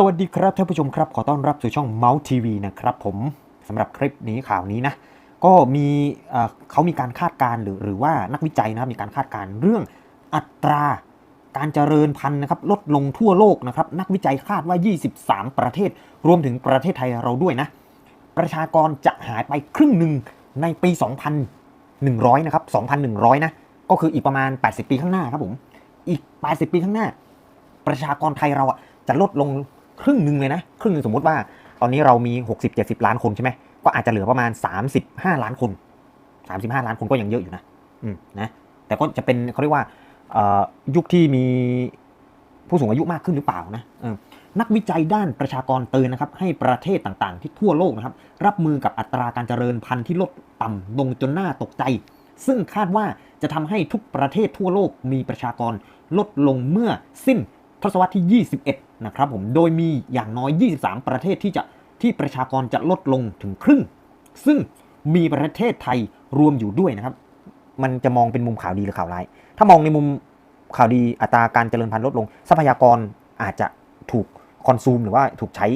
สวัสดีครับท่านผู้ชมครับ ขอต้อนรับสู่ช่องเมาส์ทีวีนะครับผมสำหรับคลิปนี้ข่าวนี้นะ ก็มีเขามีการคาดการณ์หรือหรือว่านักวิจัยนะครับมีการคาดการณ์เรื่องอัตราการเจริญพันธุ์นะครับลดลงทั่วโลกนะครับนักวิจัยคาดว่า 23 ประเทศ รวมถึงประเทศไทยเราด้วยนะ ประชากรจะหายไปครึ่งหนึ่งในปี 2,100 นะครับ 2,100 นะ ก็คืออีกประมาณ 80 ปีข้างหน้าครับผม อีก 80 ปีข้างหน้า ประชากรไทยเราอะจะลดลง ครึ่งหนึ่งเลยนะ ครึ่งหนึ่งสมมติว่า ตอนนี้เรามี 60-70 ล้านคนใช่ไหมก็อาจจะเหลือประมาณ 35 ล้านคน 35 ล้านคนก็ยังเยอะอยู่นะอืมนะแต่ก็จะเป็นเขาเรียกว่ายุคที่มีผู้สูงอายุมากขึ้นหรือเปล่านะนักวิจัยด้านประชากรเตือนนะครับ ให้ประเทศต่างๆ ที่ทั่วโลกนะครับ รับมือกับอัตราการเจริญพันธุ์ที่ลดต่ำลงจนน่าตกใจ ซึ่งคาดว่าจะทำให้ทุกประเทศทั่วโลกมีประชากรลดลงเมื่อสิ้น ทศวรรษที่ 21 นะครับผม โดยมีอย่างน้อย 23 ประเทศที่จะที่ประชากรจะลดลงถึงครึ่ง ซึ่งมีประเทศไทยรวมอยู่ด้วยนะครับ มันจะมองเป็นมุมข่าวดีหรือข่าวร้าย ถ้ามองในมุมข่าวดีอัตราการเจริญพันธุ์ลดลง ทรัพยากรอาจจะถูกคอนซูมหรือว่าถูกใช้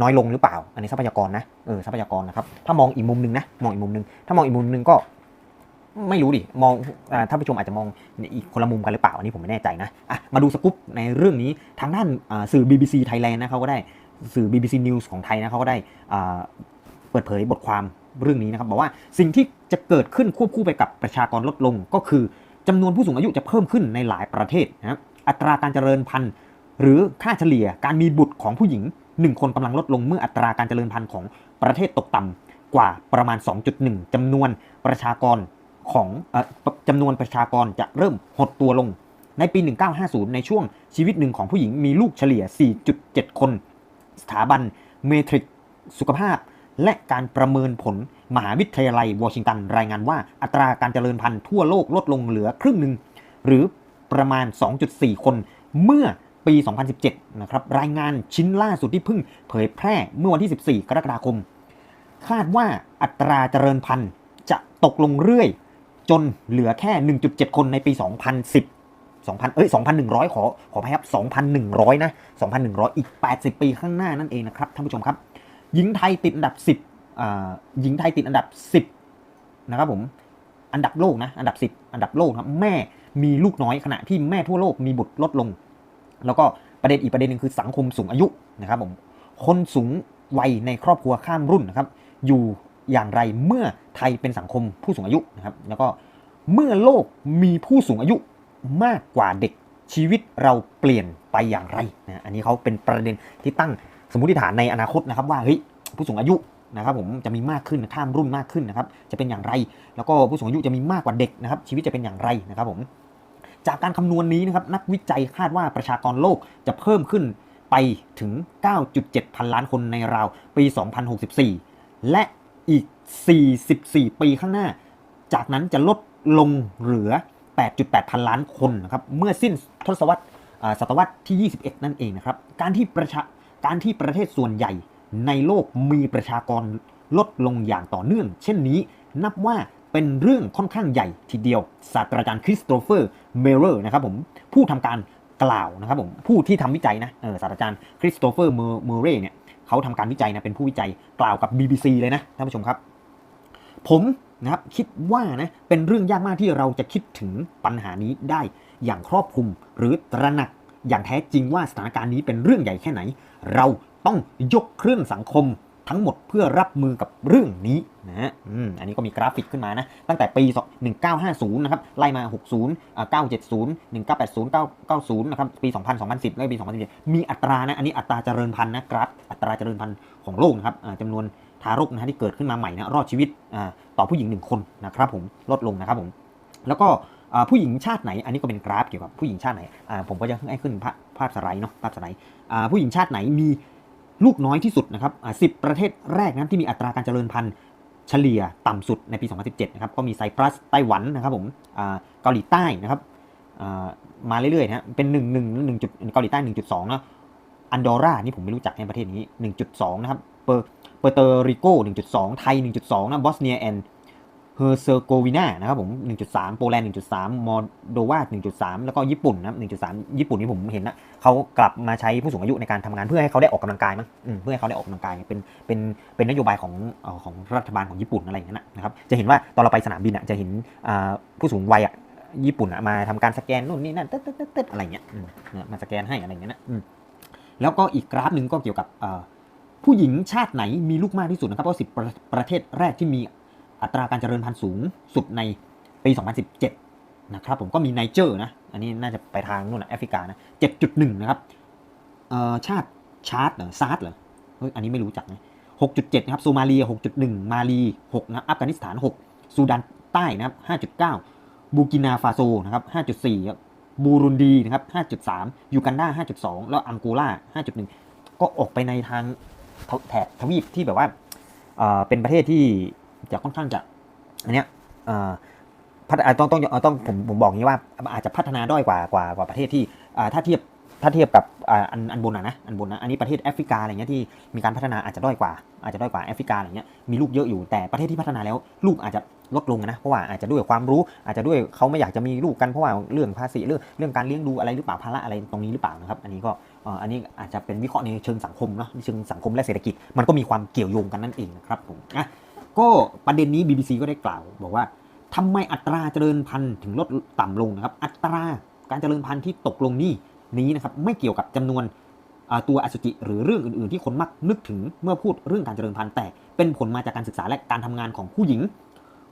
น้อยลงหรือเปล่า อันนี้ทรัพยากรนะ เออทรัพยากรนะครับ ถ้ามองอีกมุมหนึ่งนะ มองอีกมุมหนึ่งถ้ามองอีกมุมหนึ่งก็ ไม่รู้ดิ มองอ่าท่านผู้ชมอาจจะมองอีกคนละมุมกันหรือเปล่า อันนี้ผมไม่แน่ใจนะอะมาดูสกู๊ปในเรื่องนี้ทางด้านอ่าสื่อ BBC Thailand นะเขาก็ได้สื่อ BBC News ของไทยนะเขาก็ได้เปิดเผยบทความเรื่องนี้นะครับบอกว่าสิ่งที่จะเกิดขึ้นควบคู่ไปกับประชากรลดลง ก็คือจำนวนผู้สูงอายุจะเพิ่มขึ้นในหลายประเทศนะอัตราการเจริญพันธุ์หรือค่าเฉลี่ยการมีบุตรของผู้หญิง 1 คนกำลังลดลงเมื่ออัตราการเจริญพันธุ์ของประเทศตกต่ำกว่าประมาณ 2.1จำนวนประชากร ของอจำนวนประชากรจะเริ่มหดตัวลง ในปี 1950 ในช่วงชีวิตหนึ่งของผู้หญิงมีลูกเฉลี่ย 4.7 คน สถาบันเมทริกสุขภาพ และการประเมินผลมหาวิทยาลัยวอชิงตันรายงานว่าอัตราการเจริญพันธุ์ทั่วโลกลดลงเหลือครึ่งหนึ่ง หรือประมาณ 2.4 คนเมื่อปี 2017 นะครับ รายงานชิ้นล่าสุดที่เพิ่งเผยแพร่เมื่อวันที่ 14 กรกฎาคม คาดว่าอัตราเจริญพันธุ์จะตกลงเรื่อย จนเหลือแค่ 1.7 คนในปี 2010 2,000 เอ้ย 2,100 ขอ ขออภัยครับ 2,100 นะ 2,100 อีก 80 ปีข้างหน้านั่นเองนะครับ ท่านผู้ชมครับ หญิงไทยติดอันดับ 10อ่าหญิงไทยติดอันดับ 10 นะครับผม อันดับโลกนะ อันดับ 10 อันดับโลกครับ แม่มีลูกน้อยขณะที่แม่ทั่วโลกมีบุตรลดลง แล้วก็ประเด็นอีกประเด็นหนึ่งคือสังคมสูงอายุนะครับผม คนสูงวัยในครอบครัวข้ามรุ่นนะครับ อยู่ อย่างไรเมื่อไทยเป็นสังคมผู้สูงอายุนะครับแล้วก็เมื่อโลกมีผู้สูงอายุมากกว่าเด็กชีวิตเราเปลี่ยนไปอย่างไรนะอันนี้เขาเป็นประเด็นที่ตั้งสมมติฐานในอนาคตนะครับว่าเฮ้ยผู้สูงอายุนะครับผมจะมีมากขึ้นข้ามรุ่นมากขึ้นนะครับจะเป็นอย่างไร แล้วก็ผู้สูงอายุจะมีมากกว่าเด็กนะครับชีวิตจะเป็นอย่างไรนะครับผมจากการคำนวณนี้นะครับนักวิจัยคาดว่าประชากรโลกจะเพิ่มขึ้นไปถึง 9.7 พันล้านคนในราวปี 2064 และ อีก 44 ปีข้างหน้า จากนั้นจะลดลงเหลือ 8.8 พันล้านคนนะครับ เมื่อสิ้นทศวรรษศตวรรษที่ 21 นั่นเองนะครับ การที่ประชาการที่ประเทศส่วนใหญ่ในโลกมีประชากรลดลงอย่างต่อเนื่อง เช่นนี้นับว่าเป็นเรื่องค่อนข้างใหญ่ทีเดียว ศาสตราจารย์คริสโตเฟอร์เมเลอร์นะครับผมผู้ทำการกล่าวนะครับผมผู้ที่ทำวิจัยนะเออศาสตราจารย์คริสโตเฟอร์เมเรย์เนี่ย เขาทำการวิจัยนะเป็นผู้วิจัยกล่าวกับ BBC เลยนะท่านผู้ชมครับ ผมนะครับคิดว่านะเป็นเรื่องยากมากที่เราจะคิดถึงปัญหานี้ได้อย่างครอบคลุมหรือตระหนักอย่างแท้จริงว่าสถานการณ์นี้เป็นเรื่องใหญ่แค่ไหน เราต้องยกเครื่องสังคม ทั้งหมดเพื่อรับมือกับเรื่องนี้นะฮะอืมอันนี้ก็มีกราฟิกขึ้นมานะ ตั้งแต่ปี 1950 นะครับ ไล่มา 60 970 1980 990 นะครับ ปี 2000 2010 และปี 2017 มีอัตรานะ อันนี้อัตราเจริญพันธุ์นะกราฟ อัตราเจริญพันธุ์ของโลกนะครับจำนวนทารกนะฮะที่เกิดขึ้นมาใหม่นะ รอดชีวิตต่อผู้หญิง 1 คนนะครับผม ลดลงนะครับผม แล้วก็ผู้หญิงชาติไหน อันนี้ก็เป็นกราฟเกี่ยวกับผู้หญิงชาติไหนผมก็จะให้ขึ้นภาพสไลด์เนาะ ภาพสไลด์ผู้หญิงชาติไหนมี ลูกน้อยที่สุดนะครับอ่า10ประเทศแรกนะที่มีอัตราการเจริญพันธุ์เฉลี่ยต่ำสุดในปี 2017 นะครับ ก็มีไซปรัส ไต้หวันนะครับผมอ่าเกาหลีใต้นะครับอ่ามาเรื่อยๆนะเป็น 1 1 1จุดเกาหลีใต้ 1.2นะอันดอร่านี่ผมไม่รู้จักในประเทศนี้ 1.2 นะครับ เปอร์เปอร์เตอริโก 1.2 ไทย 1.2 นะ บอสเนียแอน เฮอร์เซโกวีนานะครับผม 1.3 โปแลนด์ 1.3 มอลโดวา1.3 แล้วก็ญี่ปุ่นนะ1.3 ญี่ปุ่นนี่ผมเห็นนะเขากลับมาใช้ผู้สูงอายุในการทำงานเพื่อให้เขาได้ออกกำลังกายมั้งเพื่อให้เขาได้ออกกำลังกาย เป็น เป็น เป็นนโยบายของของรัฐบาลของญี่ปุ่นอะไรอย่างนั้นนะครับ จะเห็นว่าตอนเราไปสนามบินอะจะเห็นผู้สูงวัยอะญี่ปุ่นอะมาทำการสแกนนู่นนี่นั่นเตึ๊ดตึ๊ดตึ๊ดอะไรเงี้ยมาสแกนให้อะไรอย่างเงี้ยนะแล้วก็อีกกราฟหนึ่งก็เกี่ยวกับผู้หญิงชาติไหนมีลูกมากที่สุดนะครับเพราะสิบประเทศแรกที่มี อัตราการเจริญพันธุ์สูงสุดในปี 2017 นะครับผมก็มีไนเจอร์นะ อันนี้น่าจะไปทางนู่นนะแอฟริกานะ 7.1 นะครับเอ่อชาติชาร์ตเหรอซาร์ตเหรอเฮ้ยอันนี้ไม่รู้จักนะ 6.7 นะครับ โซมาเลีย 6.1 มาลี6นะอัฟกานิสถาน 6 ซูดานใต้นะครับ 5.9 บูกินาฟาโซนะครับ 5.4ครับบูรุนดีนะครับ 5.3 ยูกันดา 5.2 แล้วอังโกลา 5.1 ก็ออกไปในทางแถบทวีปที่แบบว่าเอ่อเป็นประเทศที่ จะค่อนข้างจะอันเนี้ยพัฒอ่าต้องต้องต้องผมผมบอกงี้ว่าอาจจะพัฒนาด้อยกว่ากว่ากว่าประเทศที่ถ้าเทียบถ้าเทียบกับอันอันบนอะนะอันบนนะอันนี้ประเทศแอฟริกาอะไรเงี้ยที่มีการพัฒนาอาจจะด้อยกว่า อาจจะด้อยกว่าแอฟริกาอะไรเงี้ยมีลูกเยอะอยู่แต่ประเทศที่พัฒนาแล้ว ลูกอาจจะลดลงนะเพราะว่าอาจจะด้วยความรู้อาจจะด้วยเขาไม่อยากจะมีลูกกันเพราะว่าเรื่องภาษีเรื่องเรื่องการเลี้ยงดูอะไรหรือเปล่าภาระอะไรตรงนี้หรือเปล่านะครับอันนี้ก็อันนี้อาจจะเป็นวิเคราะห์ในเชิงสังคมเนาะเชิงสังคมและเศรษฐกิจมันก็มีความเกี่ยวโยงกันนั่นเองนะครับผมอะ ก็ประเด็นนี้ BBC ก็ได้กล่าว บอกว่าทำไมอัตราเจริญพันธุ์ถึงลดต่ำลงนะครับ อัตราการเจริญพันธุ์ที่ตกลงนี่นี้นะครับไม่เกี่ยวกับจำนวนตัวอสุจิหรือเรื่องอื่น ๆ ที่คนมักนึกถึงเมื่อพูดเรื่องการเจริญพันธุ์แต่เป็นผลมาจากการศึกษาและการทำงานของผู้หญิง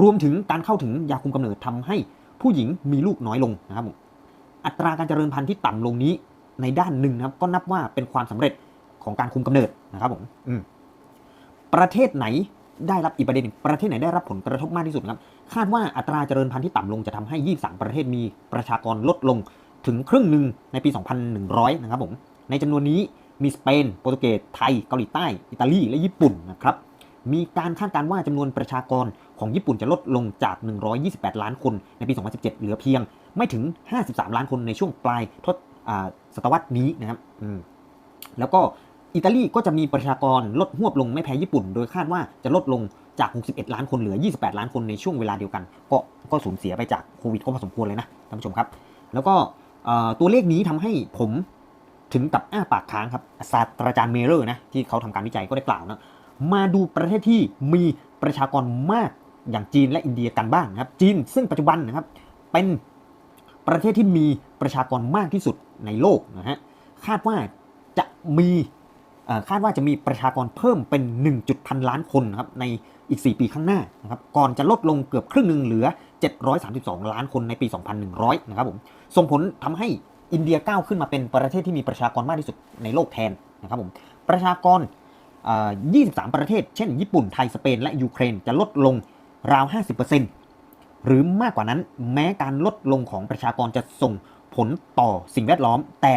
รวมถึงการเข้าถึงยาคุมกำเนิดทำให้ผู้หญิงมีลูกน้อยลงนะครับผมอัตราการเจริญพันธุ์ที่ต่ำลงนี้ในด้านหนึ่งนะครับก็นับว่าเป็นความสำเร็จของการคุมกำเนิดนะครับผมประเทศไหน ได้รับอีกประเด็นประเทศไหนได้รับผลกระทบมากที่สุดครับ คาดว่าอัตราเจริญพันธุ์ที่ต่ำลงจะทำให้ 23 ประเทศมีประชากรลดลงถึงครึ่งหนึ่งในปี 2100 นะครับผม ในจำนวนนี้มีสเปน โปรตุเกส ไทย เกาหลีใต้ อิตาลี และญี่ปุ่นนะครับ มีการคาดการณ์ว่าจำนวนประชากรของญี่ปุ่นจะลดลงจาก 128 ล้านคนในปี 2017 เหลือเพียง ไม่ถึง 53 ล้านคนในช่วงปลายทศศตวรรษนี้นะครับแล้วก็ อิตาลีก็จะมีประชากรลดหวบลงไม่แพ้ญี่ปุ่น โดยคาดว่าจะลดลงจาก 61 ล้านคนเหลือ 28 ล้านคนในช่วงเวลาเดียวกัน ก็ก็สูญเสียไปจากโควิดก็พอสมควรเลยนะท่านผู้ชมครับ แล้วก็ตัวเลขนี้ทำให้ผมถึงกับอ้าปากค้างครับศาสตราจารย์เมเลอร์นะที่เขาทำการวิจัยก็ได้กล่าวนะมาดูประเทศที่มีประชากรมากอย่างจีนและอินเดียกันบ้างนะครับ จีนซึ่งปัจจุบันนะครับเป็นประเทศที่มีประชากรมากที่สุดในโลกนะฮะคาดว่าจะมี คาดว่าจะมีประชากรเพิ่มเป็น1พันล้านคนครับในอีก 4 ปีข้างหน้านะครับก่อนจะลดลงเกือบครึ่งหนึ่งเหลือ 732 ล้านคนในปี 2100 นะครับผมส่งผลทำให้อินเดียก้าวขึ้นมาเป็นประเทศที่มีประชากรมากที่สุดในโลกแทนนะครับผมประชากร 23 ประเทศ เช่น ญี่ปุ่นไทยสเปน และยูเครนจะลดลงราว 50%หรือมากกว่านั้นแม้การลดลงของประชากรจะส่งผลต่อสิ่งแวดล้อม แต่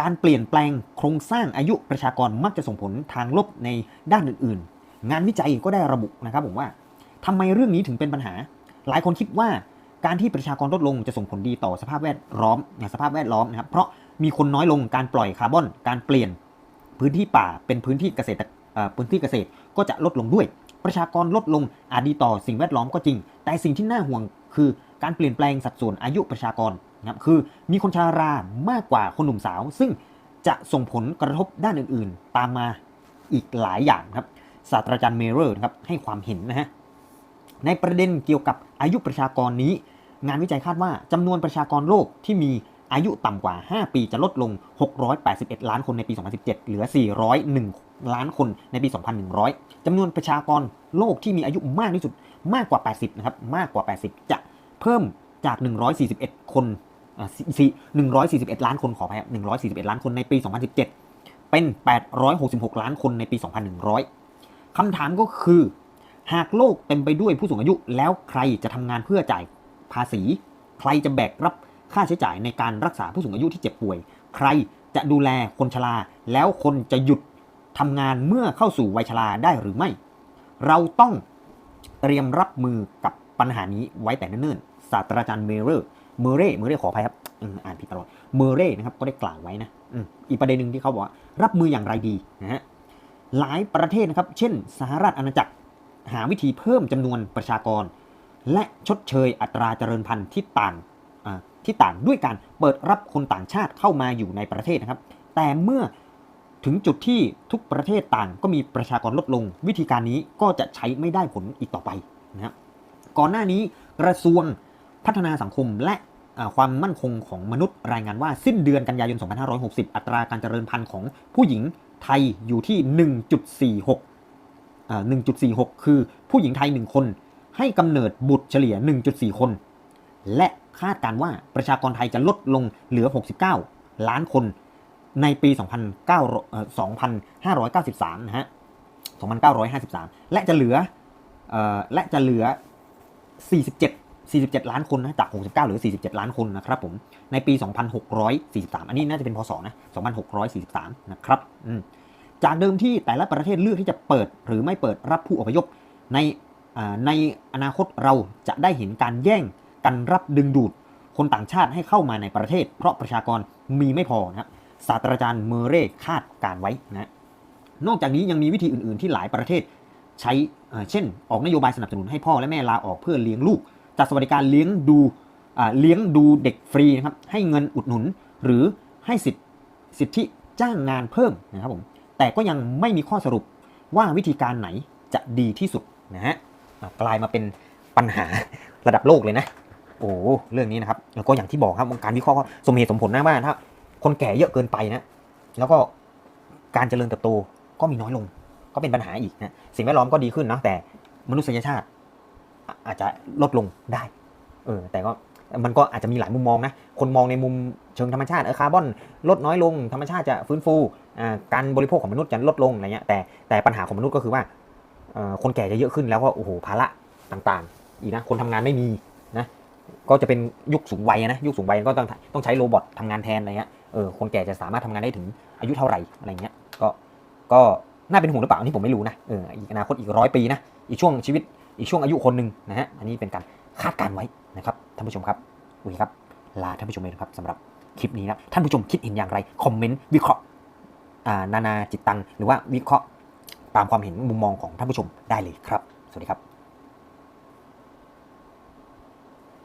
การเปลี่ยนแปลงโครงสร้างอายุประชากรมักจะส่งผลทางลบในด้านอื่นๆ งานวิจัยก็ได้ระบุนะครับผมว่าทำไมเรื่องนี้ถึงเป็นปัญหา หลายคนคิดว่าการที่ประชากรลดลงจะส่งผลดีต่อสภาพแวดล้อมเนี่ยสภาพแวดล้อมนะครับ เพราะมีคนน้อยลงการปล่อยคาร์บอน การเปลี่ยนพื้นที่ป่าเป็นพื้นที่เกษตรพื้นที่เกษตรก็จะลดลงด้วย ประชากรลดลงอาจดีต่อสิ่งแวดล้อมก็จริง แต่สิ่งที่น่าห่วงคือการเปลี่ยนแปลงสัดส่วนอายุประชากร นะครับคือมีคนชารามากกว่าคนหนุ่มสาว ซึ่งจะส่งผลกระทบด้านอื่นๆ ตามมาอีกหลายอย่างครับศาสตราจารย์เมเรอร์นะครับให้ความเห็นนะฮะในประเด็นเกี่ยวกับอายุประชากรนี้ งานวิจัยคาดว่าจำนวนประชากรโลกที่มีอายุต่ำกว่า 5 ปีจะลดลง 681 ล้านคนในปี 2017 เหลือ 401 ล้านคนในปี 2100 จำนวนประชากรโลกที่มีอายุมากที่สุดมากกว่า 80 นะครับ มากกว่า 80 จะเพิ่ม จาก 141 คนอ่าสี่141 ล้านคนขออภัยครับ141 ล้านคนในปี 2017 เป็น 866 ล้านคนในปี 2100 คำถามก็คือ หากโลกเต็มไปด้วยผู้สูงอายุแล้วใครจะทำงานเพื่อจ่ายภาษี ใครจะแบกรับค่าใช้จ่ายในการรักษาผู้สูงอายุที่เจ็บป่วย ใครจะดูแลคนชรา แล้วคนจะหยุดทำงานเมื่อเข้าสู่วัยชราได้หรือไม่ เราต้องเตรียมรับมือกับปัญหานี้ไว้แต่เนิ่นๆ ศาสตราจารย์เมเรอร์เมเร่เมเร่ขออภัยครับอ,อ่านผิดตลอดเมเร่นะครับก็ได้กล่าวไว้นะอ,อีกประเด็นหนึ่งที่เขาบอกว่า รับมืออย่างไรดีนะฮะหลายประเทศนะครับ เช่น สหรัฐอาณาจักรหาวิธีเพิ่มจำนวนประชากร และชดเชยอัตราเจริญพันธุ์ที่ต่างที่ต่างด้วยการเปิดรับคนต่างชาติเข้ามาอยู่ในประเทศนะครับ แต่เมื่อถึงจุดที่ทุกประเทศต่างก็มีประชากรลดลง วิธีการนี้ก็จะใช้ไม่ได้ผลอีกต่อไปนะครับก่อนหน้านี้กระทรวง พัฒนาสังคมและความมั่นคงของมนุษย์รายงานว่าสิ้นเดือนกันยายน 2560 อัตราการเจริญพันธุ์ของผู้หญิงไทยอยู่ที่ 1.46 1.46 คือผู้หญิงไทย 1 คน ให้กำเนิดบุตรเฉลี่ย 1.4 คน และคาดการว่าประชากรไทยจะลดลงเหลือ 69 ล้านคนในปี 2593 นะฮะ 2953 และจะเหลืออและจะเหลือ 47 47 ล้านคนนะจาก 69เหลือ 47 ล้านคนนะครับผมในปี 2643 อันนี้น่าจะเป็นพศนะ 2643 นะครับอืมจากเดิมที่แต่ละประเทศเลือกที่จะเปิด หรือไม่เปิดรับผู้อพยพในในอนาคตเราจะได้เห็นการแย่งกันรับดึงดูด คนต่างชาติให้เข้ามาในประเทศ เพราะประชากรมีไม่พอนะครับศาสตราจารย์เมเร่คาดการไว้นะนอกจากนี้ยังมีวิธีอื่น ๆ ที่หลายประเทศใช้เช่น ออกนโยบายสนับสนุนให้พ่อและแม่ลาออกเพื่อเลี้ยงลูก จัดสวัสดิการเลี้ยงดูเลี้ยงดูเด็กฟรีนะครับให้เงินอุดหนุน หรือให้สิทธิสิทธิจ้างงานเพิ่มนะครับผมแต่ก็ยังไม่มีข้อสรุปว่าวิธีการไหนจะดีที่สุดนะฮะกลายมาเป็นปัญหาระดับโลกเลยนะ โอ้เรื่องนี้นะครับแล้วก็อย่างที่บอกครับการวิเคราะห์ก็สมเหตุสมผลนะว่าถ้าคนแก่เยอะเกินไปนะ แล้วก็การเจริญเติบโตก็มีน้อยลง ก็เป็นปัญหาอีกนะสิ่งแวดล้อมก็ดีขึ้นนะแต่มนุษยชาติ อาจจะลดลงได้เออแต่ก็มันก็อาจจะมีหลายมุมมองนะ คนมองในมุมเชิงธรรมชาติเออคาร์บอนลดน้อยลง ธรรมชาติจะฟื้นฟูอ่าการบริโภคของมนุษย์จะลดลงอะไรเงี้ยแต่แต่ปัญหาของมนุษย์ก็คือว่าเออคนแก่จะเยอะขึ้นแล้วก็โอ้โหภาระต่างๆ อีกนะคนทำงานไม่มีนะก็จะเป็นยุคสูงวัยนะยุคสูงวัยก็ต้องต้องใช้โรบอททำงานแทนอะไรเงี้ยเออคนแก่จะสามารถทำงานได้ถึงอายุเท่าไหร่อะไรเงี้ยก็ก็น่าเป็นห่วงหรือเปล่าอันนี้ผมไม่รู้นะเอออีกอนาคตอีกร้อยปีนะอีกช่วงชีวิต อีกช่วงอายุคนหนึ่งนะฮะอันนี้เป็นการคาดการณ์ไว้นะครับท่านผู้ชมครับโอเคครับลาท่านผู้ชมเลยนะครับสำหรับคลิปนี้นะท่านผู้ชมคิดเห็นอย่างไรคอมเมนต์วิเคราะห์อ่านานาจิตตัง หรือว่าวิเคราะห์ตามความเห็นมุมมองของท่านผู้ชมได้เลยครับ สวัสดีครับ